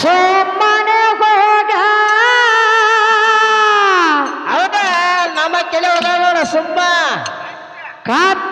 ಸುಮ್ಮನೆ ಹೋಗ ಹೌದಾ? ನಮ್ಮ ಕೆಲವು ನೋಡ ಸುಮ್ಮ. ಕತ್ತಿಯಂಗ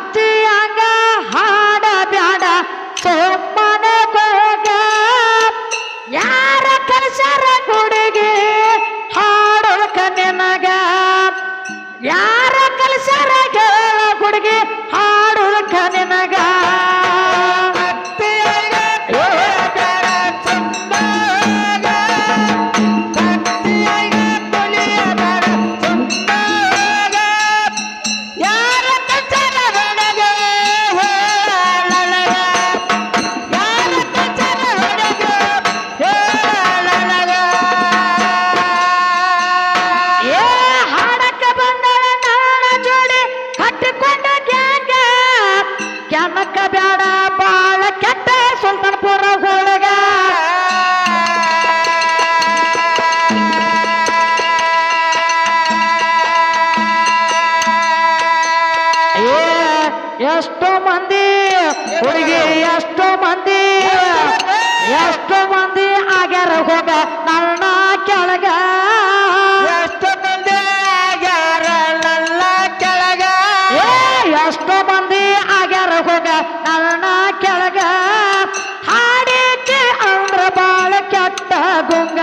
ಎಷ್ಟೋ ಮಂದಿ ಹುಡುಗಿ ಎಷ್ಟೋ ಮಂದಿ ಎಷ್ಟೋ ಮಂದಿ ಆಗ್ಯಾರ ಹೋಗ ನನ್ನ ಕೆಳಗ. ಎಷ್ಟು ಮಂದಿ ಆಗ್ಯಾರ ನನ್ನ ಕೆಳಗ. ಎಷ್ಟೋ ಮಂದಿ ಆಗ್ಯಾರ ಹೋಗ ನನ್ನ ಕೆಳಗ. ಹಾಡಿಕೆ ಅಂದ್ರ ಬಾಳ ಕೆಟ್ಟ ಗುಂಗ.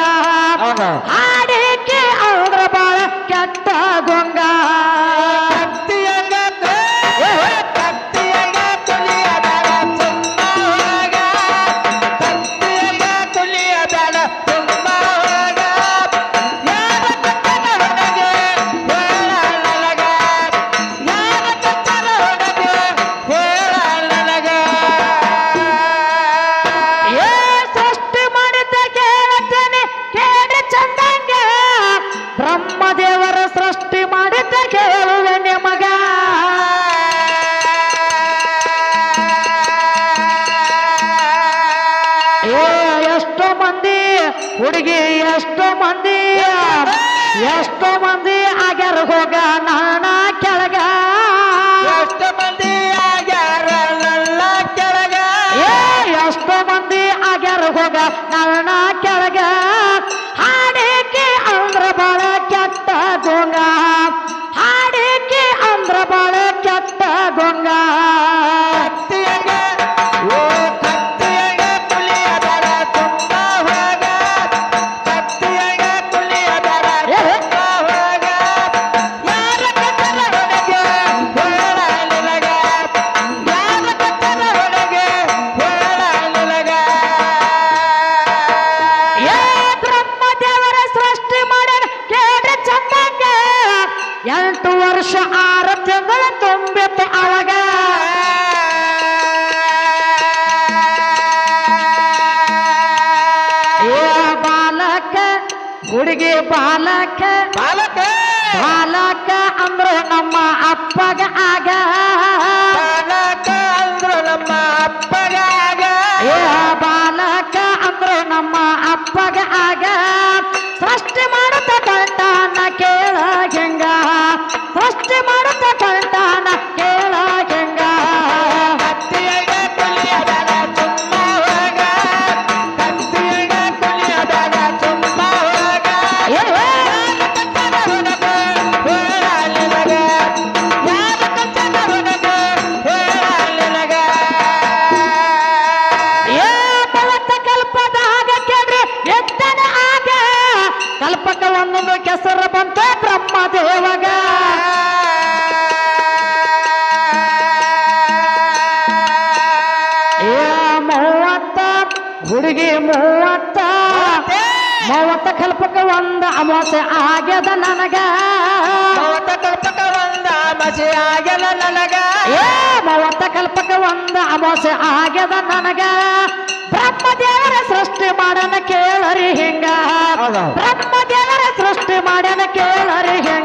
ಬ್ರಹ್ಮದೇವರ ಸೃಷ್ಟಿ ಮಾಡಿದ್ದ ಕೇಳುವೆ ನಿಮಗ. ಏ ಎಷ್ಟೋ ಮಂದಿ ಹುಡುಗಿ ಎಷ್ಟು ಮಂದಿ ಎಷ್ಟೋ ಮಂದಿ ಆಗ್ಯಾರ ಹೋಗ ನಾನ ಕೆಳಗ. ಎಷ್ಟು ಮಂದಿ ಆಗ್ಯಾರ ನನ್ನ ಕೆಳಗ. ಏ ಎಷ್ಟೋ ಮಂದಿ ಆಗ್ಯಾರ ಹೋಗ ನನ್ನ ಬಾಲಕ ಬಾಲಕ ಕಲ್ಪಕ ಒಂದೊಂದು ಕೆಸರು ಬಂತ ಬ್ರಹ್ಮದೇವಗ. ಮೂವತ್ತ ಹುಡುಗಿ ಮೂವತ್ತ. ಮೂವತ್ತ ಕಲ್ಪಕ ಒಂದ ಅಮಾಸೆ ಆಗ್ಯದ ನನಗ. ಮೂವತ್ತ ಕಲ್ಪಕ ಒಂದ ಅಮಾಸೆ ಆಗ್ಯದ ನನಗ. ಏ ಮೂವತ್ತ ಕಲ್ಪಕ ಒಂದ ಅಮಾಸೆ ಆಗ್ಯದ ನನಗ. ಬ್ರಹ್ಮದೇವರ ಸೃಷ್ಟಿ ಮಾಡನ ಕೇಳರಿ ಹಿಂಗ. ಬ್ರಹ್ಮ ಬ್ರಹ್ಮದೇವರ ಸೃಷ್ಟಿ ಮಾಡನ ಕೇಳರಿ ಹಿಂಗ.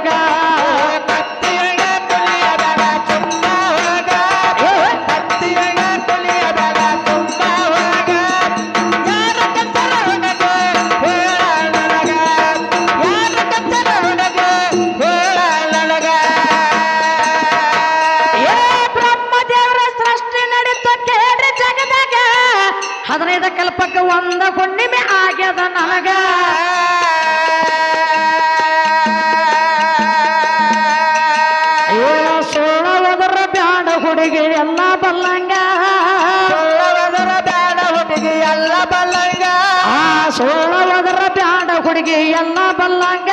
ಎಲ್ಲ ಬಲ್ಲಂಗ. ಆ ಸೋಳ ಒದರ ಬ್ಯಾಡ ಹುಡುಗಿ ಎಲ್ಲ ಬಲ್ಲಂಗ.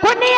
ಪುಣ್ಯ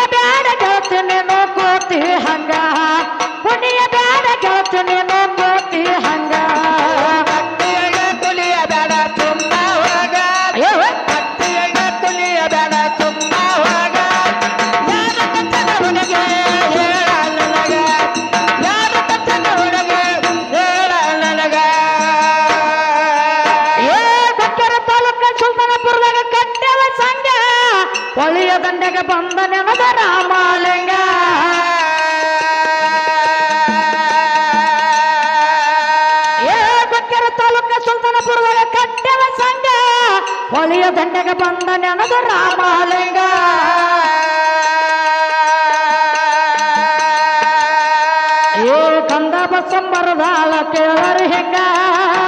ಹೊಳಿಯ ದಂಡೆಗೆ ಬಂದ ನೆನದ ರಾಮಲಿಂಗ. ಏ ಕಂದ ಬಸಂಬರದಾಳ ಕೇಳರಿ ಹೆಂಗ?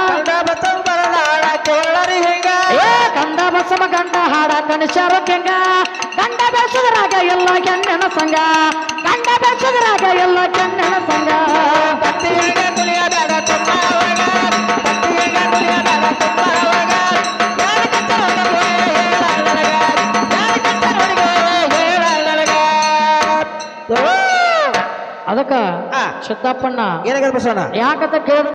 ಕಂದ ಬಸಂಬರದಾಳ ಕೇಳರಿ ಹಿಂಗ? ಏ ಕಂದ ಬಸವ ಗಂಡ ಹಾಡ ಕಣಿಸರ ಕೆಂಗ ಗಂಡ ಬೆಸದ್ರಾಗ ಎಲ್ಲ ಕೆನ್ನೆನ ಸಂಗ. ಗಂಡ ಬೆಸದ್ರಾಗ ಎಲ್ಲ ಕೆನ್ನೆನ ಸಂಗ. ಕಟ್ಟಿಯಾಗ ಕುಲಿಯ ಬ್ಯಾಡ ಅದಕ್ಕ ಆ. ಸಿದ್ದಪ್ಪಣ್ಣ